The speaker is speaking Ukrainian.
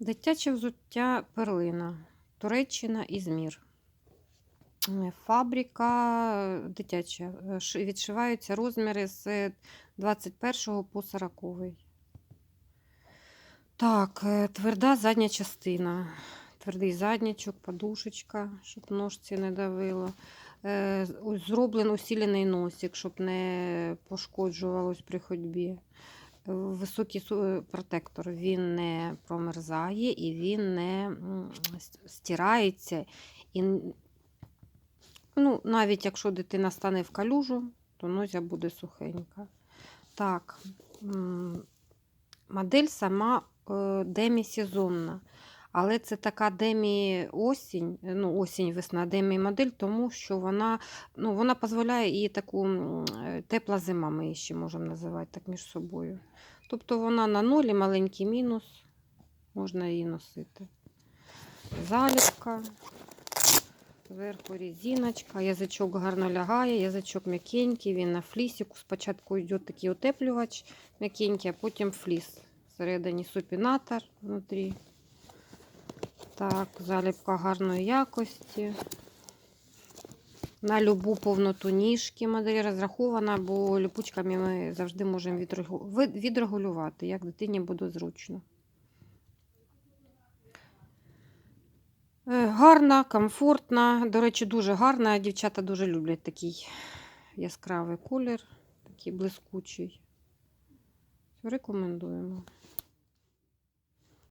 Дитяче взуття перлина. Туреччина Ізмір. Е, Фабрика е, дитяча. Е, Відшиваються розміри з 21 по 40. Так, тверда задня частина. Твердий заднячок, подушечка, щоб ножці не давило. З- ось Зроблений усілений носик, щоб не пошкоджувалось при ходьбі. Високий е, протектор, він не промерзає і він не стирається. І, ну, навіть якщо дитина стане в калюжу, то нозя буде сухенька. Так, модель сама е, демісезонна. Але це така демі-осінь, е, ну, осінь-весна, демі-модель, тому що вона, ну, вона дозволяє і таку е, тепла зима, ми її ще можемо називати так між собою. Тобто вона на нолі, маленький мінус, можна її носити. Заліпка, зверху резиночка, язичок гарно лягає, язичок м'якенький, він на флісіку. Спочатку йде такий утеплювач м'якенький, а потім фліс. Всередині супінатор внутрі. Так, заліпка гарної якості. На любу повноту ніжки модель розрахована, бо ліпучками ми завжди можемо відрегулювати, як дитині буде зручно. Е, Гарна, комфортна. До речі, дуже гарна. Дівчата дуже люблять такий яскравий колір, такий блискучий. Рекомендуємо.